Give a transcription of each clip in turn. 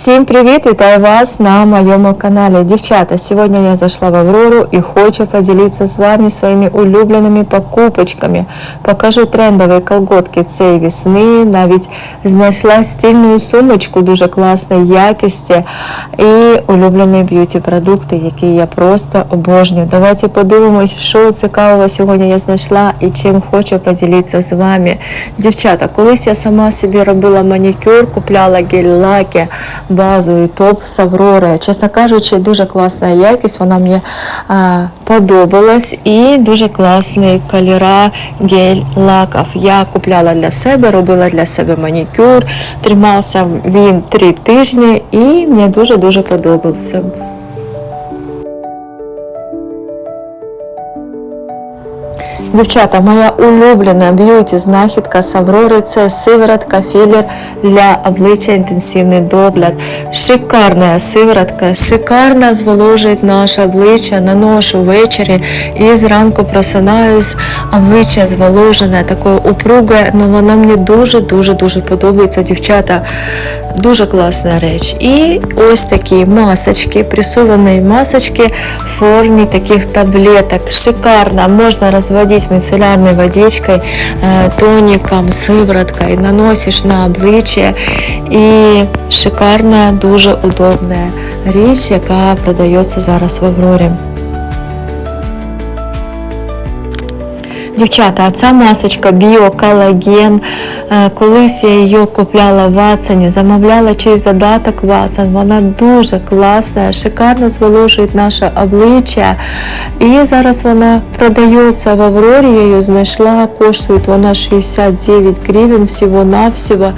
Всім привіт! Вітаю вас на моєму каналі. Дівчата, сьогодні я зайшла в Аврору і хочу поділитися з вами своїми улюбленими покупочками. Покажу трендові колготки цієї весни. Навіть знайшла стильну сумочку дуже класної якості і улюблені б'юті продукти, які я просто обожнюю. Давайте подивимось, що цікавого сьогодні я знайшла і чим хочу поділитися з вами. Дівчата, колись я сама собі робила манікюр, купляла гель-лаки, базу і топ з Аврори. Чесно кажучи, дуже класна якість, вона мені а, подобалась і дуже класний кольора гель лаков. Я купляла для себе, робила для себе манікюр, тримався він три тижні і мені дуже-дуже подобався. Дівчата, моя улюблена б'юті знахідка з Аврори це сиворотка філер для обличчя інтенсивний догляд. Шикарна сиворотка, шикарно зволожує наше обличчя, наношу ввечері і зранку просинаюсь, обличчя зволожене, таке упруге, ну вона мені дуже-дуже дуже подобається, дівчата. Дуже класна реч. І ось такі масочки, пресованные масочки в формі таких таблеток. Шикарно. Можна розводити мицеллярной водичкой, тоніком тоником, сивороткой. Наносиш на обличчя. І шикарна, дуже удобна річ, яка продається зараз в Аврорі. Дівчата, а ця масочка біоколаген. Е, Колись я її купляла в Ватсоні, замовляла через додаток Ватсон. Вона дуже класна, шикарно зволожує наше обличчя. І зараз вона продається в Аврорі. Я її знайшла, коштує вона 69 гривень всього-навсього.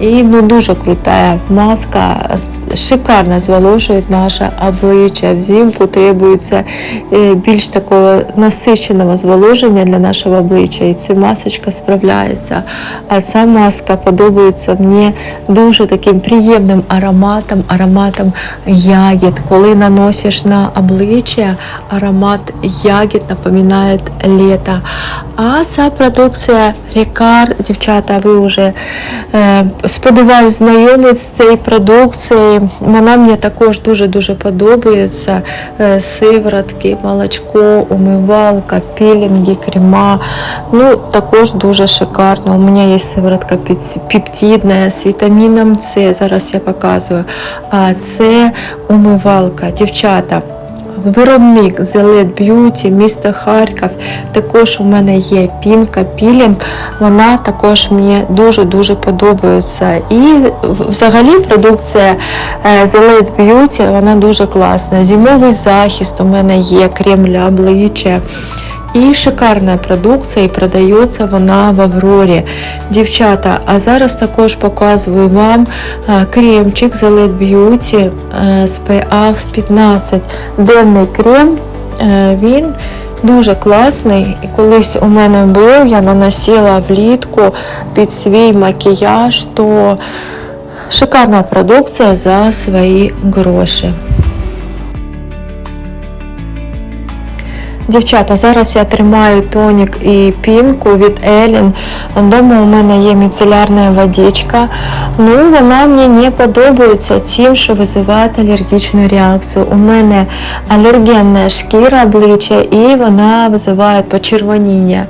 І ну, дуже крута маска, шикарно зволожує наше обличчя. Взимку требується е, більш такого насиченого зволоження для нашого обличчя. І ця масочка справляється. А ця маска подобається мені дуже таким приємним ароматом, ароматом ягід. Коли наносиш на обличчя, аромат ягід напоминає літо. А ця продукція Рікар, дівчата, ви вже е, сподіваюсь, знайомі з цією продукцією. Вона мені також дуже-дуже подобається. Е, сиворотки, молочко, умивалка, пілінги, крема. Ну, також дуже шикарно. У мене є сиворотка пептидна з вітаміном С, зараз я показую. А це умивалка, дівчата. Виробник The Let Beauty, місто Харків. Також у мене є пінка, пілінг. Вона також мені дуже-дуже подобається. І взагалі продукція е, The Let Beauty, вона дуже класна. Зимовий захист у мене є, крем для обличчя. І шикарна продукція, і продається вона в Аврорі. Дівчата, а зараз також показую вам е, кремчик Let Beauty е, з PA 15. Денний крем, е, він дуже класний. І колись у мене був, я наносила влітку під свій макіяж, то шикарна продукція за свої гроші. Дівчата, зараз я тримаю тонік і пінку від Елін. Вдома у мене є міцелярна водичка. Ну, вона мені не подобається тим, що визиває алергічну реакцію. У мене алергенна шкіра обличчя і вона визиває почервоніння.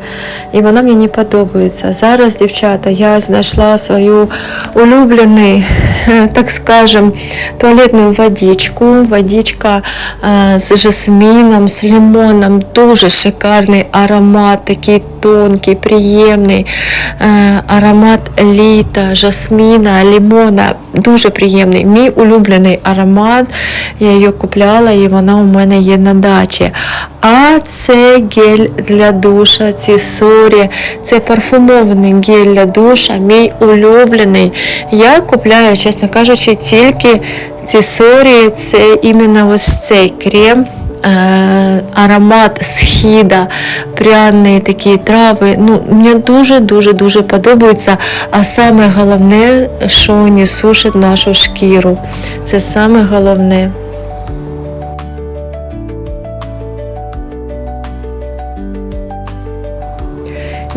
І вона мені не подобається. Зараз, дівчата, я знайшла свою улюблену, е, так скажем, туалетну водичку. Водичка е, з жасмином, з лимоном. Дуже шикарний аромат, такий тонкий, приємний. Е, аромат літа, жасміна, лимона. Дуже приємний. Мій улюблений аромат. Я її купляла і вона у мене є на дачі. А це гель для душа, ці сорі, це парфумований гель для душа, мій улюблений. Я купляю, чесно кажучи, тільки ці сорі, це іменно ось цей крем. Е, аромат східа, пряні такі трави. Ну, мені дуже-дуже дуже подобається. А саме головне, що вони сушить нашу шкіру. Це саме головне.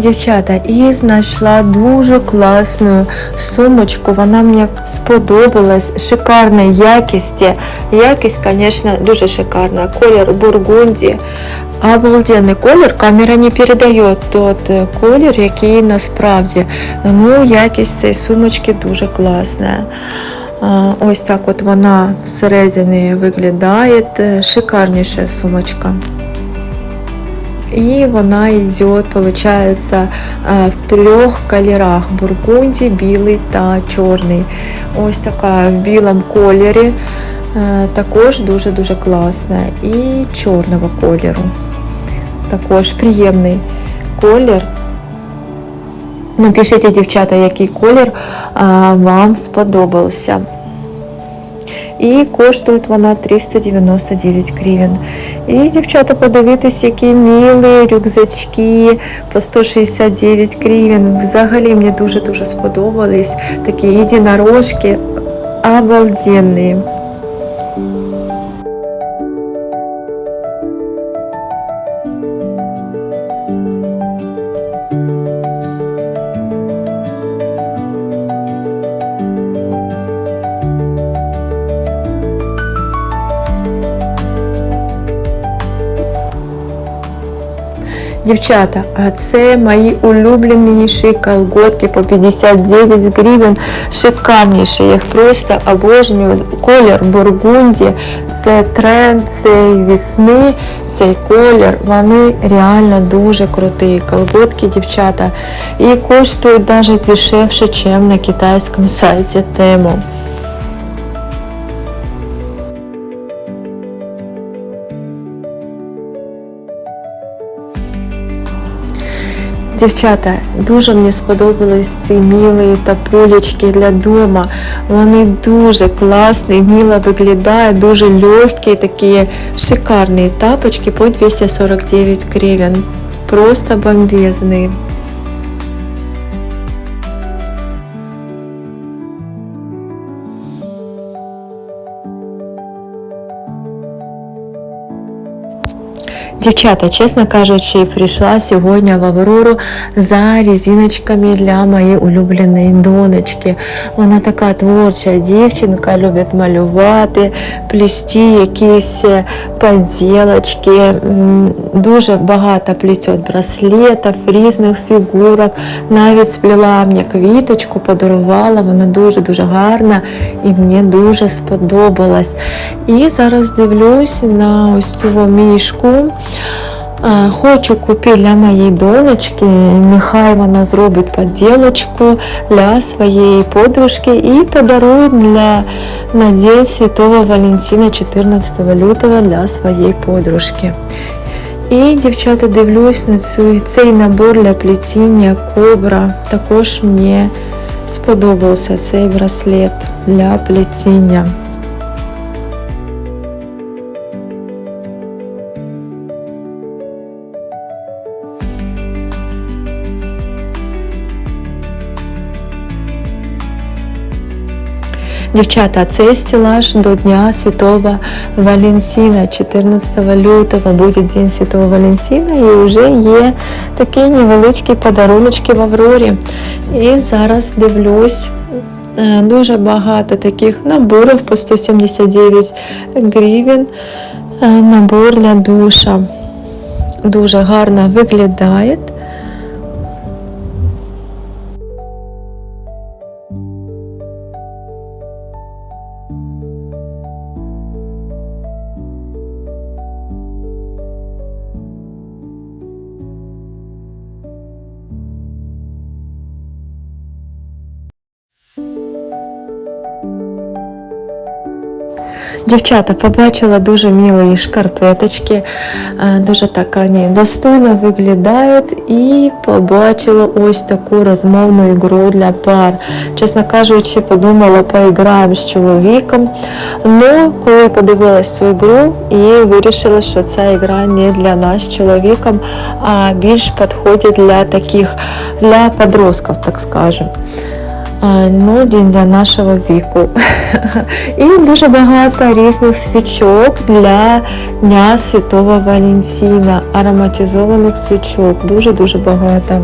Дівчата, і знайшла дуже класну сумочку. Вона мені сподобалась. Шикарної якісті. Якість, звісно, дуже шикарна. Колір бургунді. Обалденний колір, камера не передає тот е, колір, який насправді. Ну, якість цієї сумочки дуже класна. Ось так от вона всередині виглядає. Шикарніша сумочка. И она идет, получается, е, в трьох кольорах: бургунді, білий та чорний. Ось така в білому кольорі. е, Також дуже-дуже класна. І чорного кольору. Також приємний колір. Напишіть, дівчата, який колір а, вам сподобався. І коштує вона 399 гривень. І, дівчата, подивитись, які мілі рюкзачки по 169 гривень. Взагалі мені дуже-дуже сподобались. Такі єдинорожки обалденні. Дівчата, а це мої улюбленіші колготки по 59 гривень. Шикарніші. Я їх просто обожнюю. Колір бургунді. Це тренд цієї весни, цей колір. Вони реально дуже круті. Колготки, дівчата. І коштують навіть дешевше, ніж на китайському сайті Temu. Дівчата, дуже мені сподобались ці мілі тапулечки для дома. Вони дуже класні, мило виглядають, дуже легкі, такі шикарні тапочки по 249 гривень. Просто бомбезні. Дівчата, чесно кажучи, прийшла сьогодні в Аврору за різиночками для моєї улюбленої донечки. Вона така творча дівчинка, любить малювати, плести якісь е, поділочки. Дуже багато плетет браслетів, різних фігурок. Навіть сплела мені квіточку, подарувала. Вона дуже-дуже гарна і мені дуже сподобалась. І зараз дивлюсь на ось цю мішку. Хочу купити для моєї донечки, нехай вона зробить поділочку для своєї подружки і подарує для, на День Святого Валентина 14 лютого для своєї подружки. І, дівчата, дивлюсь на цю, цей набор для плетіння кобра. Також мені сподобався цей браслет для плетіння. Дівчата, цей стелаж до Дня Святого Валентина, 14 лютого буде День Святого Валентина і вже є такі невеличкі подаруночки в Аврорі. І зараз дивлюсь. е, Дуже багато таких наборів по 179 гривень. е, Набор для душа. Дуже гарно виглядає. Дівчата побачила дуже милі шкарпеточки, е, дуже так вони достойно виглядають і побачила ось таку розмовну ігру для пар. Чесно кажучи, подумала, поіграємо з чоловіком. Ну, коли подивилась цю ігру і вирішила, що ця ігра не для нас чоловіком, а більш підходить для таких, для подростків, так скажемо. Ну, для нашого віку. І дуже багато різних свічок для Дня Святого Валентина, ароматизованих свічок. Дуже-дуже багато.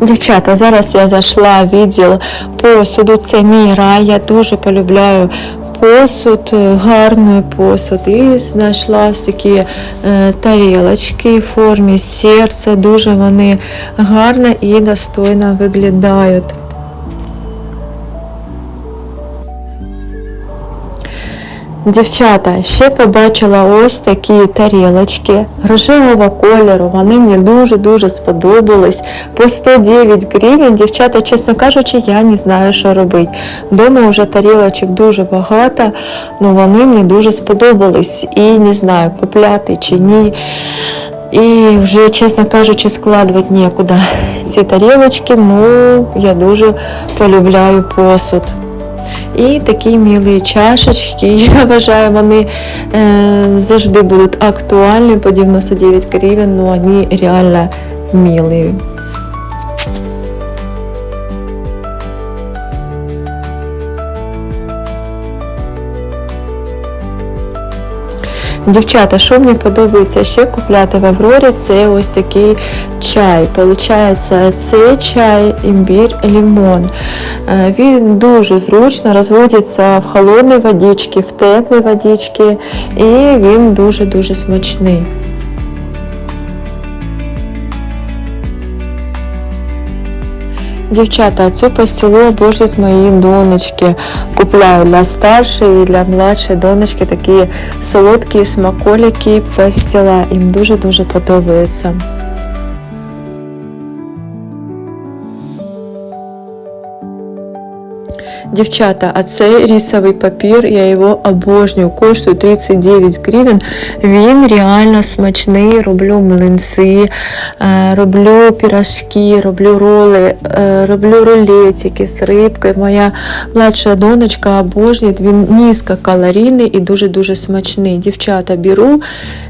Дівчата, зараз я зайшла в відділ посуду. Це мій рай. Я дуже полюбляю посуд, е, гарний посуд. І знайшла такі е, тарілочки в формі серця. Дуже вони гарно і достойно виглядають. Дівчата, ще побачила ось такі тарілочки рожевого кольору. Вони мені дуже-дуже сподобались. По 109 гривень, дівчата, чесно кажучи, я не знаю, що робити. Дома вже тарілочок дуже багато, але вони мені дуже сподобались. І не знаю, купляти чи ні. І вже, чесно кажучи, складувати нікуди ці тарілочки, ну я дуже полюбляю посуд. І такі мілі чашечки, я вважаю, вони е, завжди будуть актуальні по 99 гривень, но вони реально милі. Дівчата, що мені подобається ще купляти в Аврорі, це ось такий чай. Получається, це чай, імбір, лимон. Е, Він дуже зручно розводиться в холодній водичці, в теплій водичці, і він дуже-дуже смачний. Дівчата, цю пастилу обожнюють мої донечки. Купляю для старшої і для младшої донечки такі солодкі смаколики пастила. Їм дуже-дуже подобається. Дівчата, а цей рісовий папір, я його обожнюю, коштує 39 гривень. Він реально смачний. Роблю млинці, е, роблю пірожки, роблю роли, е, роблю рулетики з рибкою. Моя младша донечка обожнює, він низькокалорійний і дуже-дуже смачний. Дівчата, беру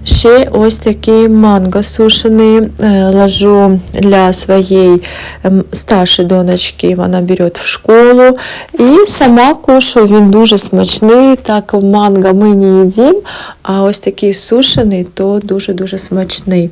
ще ось такий манго сушений, е, ложу для своєї ем, старшої донечки, вона бере в школу. І сама кушаю, він дуже смачний. Так манго ми не їдимо, а ось такий сушений, то дуже-дуже смачний.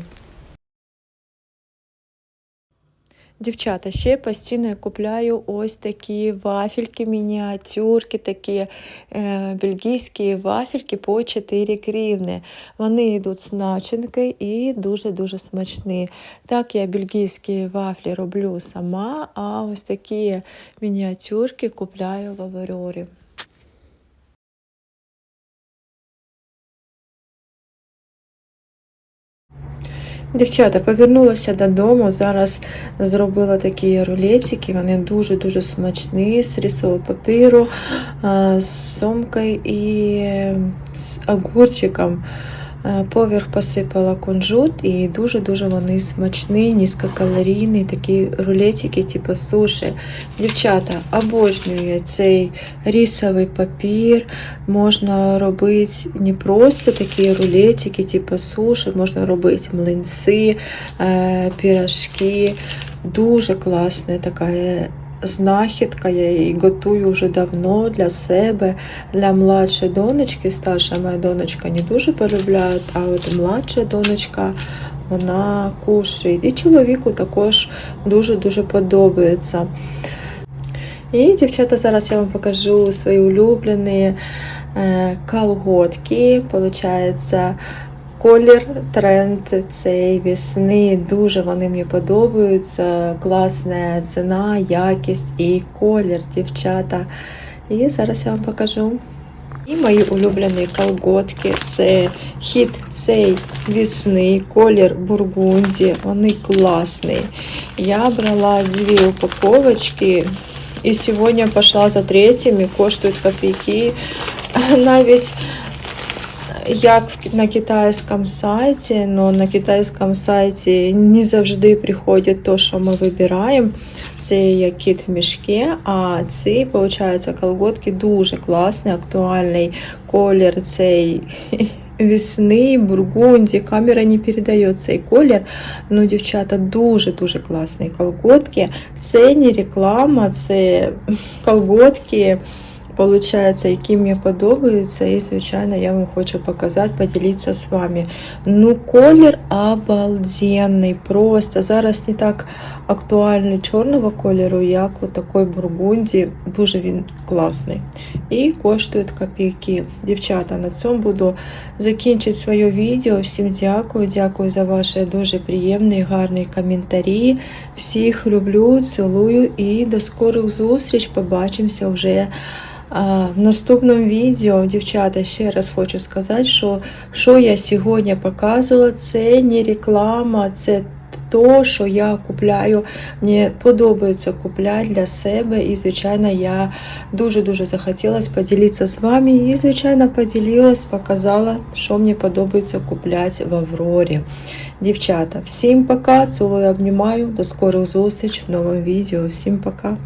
Дівчата, ще постійно купляю ось такі вафельки, мініатюрки, такі е, бельгійські вафельки по 4 гривни. Вони йдуть з начинки і дуже-дуже смачні. Так я бельгійські вафлі роблю сама, а ось такі мініатюрки купляю в Аврорі. Дівчата, повернулася додому. Зараз зробила такі рулетики. Вони дуже-дуже смачні з рисового папіру, з сомкою і е, з огурчиком. Е, Поверх посипала кунжут і дуже-дуже вони смачні, низькокалорійні, такі рулетики, типу суші. Дівчата, обожнюю цей рисовий папір. Можна робити не просто такі рулетики, типу суші, можна робити млинці, е, пірожки. Дуже класна така знахідка. Я її готую вже давно для себе, для младшої донечки. Старша моя донечка не дуже полюбляє, а от младша донечка вона кушає. І чоловіку також дуже-дуже подобається. І, дівчата, зараз я вам покажу свої улюблені е, колготки. Получається, Колір, тренд цієї весни, дуже вони мені подобаються. Класна ціна, якість і колір, дівчата. І зараз я вам покажу. І мої улюблені колготки. Це хід цей весни, колір бургунді. Вони класні. Я брала дві упаковочки. І сьогодні пішла за третіми, коштують копійки. Навіть як на китайському сайті, але на китайському сайті не завжди приходить те, що ми вибираємо. Це як кіт в мішки, а ці, виходить, колготки дуже класний, актуальний колір цей весни, бургунді. Камера не передає цей колір. Ну, дівчата, дуже-дуже класні колготки. Це не реклама, це колготки Получається, які мені подобаються, і звичайно я вам хочу показати, поділитися з вами. Ну, колір обалденний, просто зараз не так актуальний чорного кольору, як у такої бургунді. Дуже він класний. І коштують копійки. Дівчата, на цьому буду закінчити своє відео. Всім дякую, дякую за ваші дуже приємні, гарні коментарі. Всіх люблю, цілую і до скорих зустріч. Побачимося вже. В наступному відео, дівчата, ще раз хочу сказати, що що я сьогодні показувала, це не реклама, це то, що я купляю. Мені подобається купляти для себе. І, звичайно, я дуже-дуже захотілося поділитися з вами. І, звичайно, поділилась, показала, що мені подобається купляти в Аврорі. Дівчата, всім пока, цілую, обнімаю, до скорих зустріч в новому відео. Всім пока!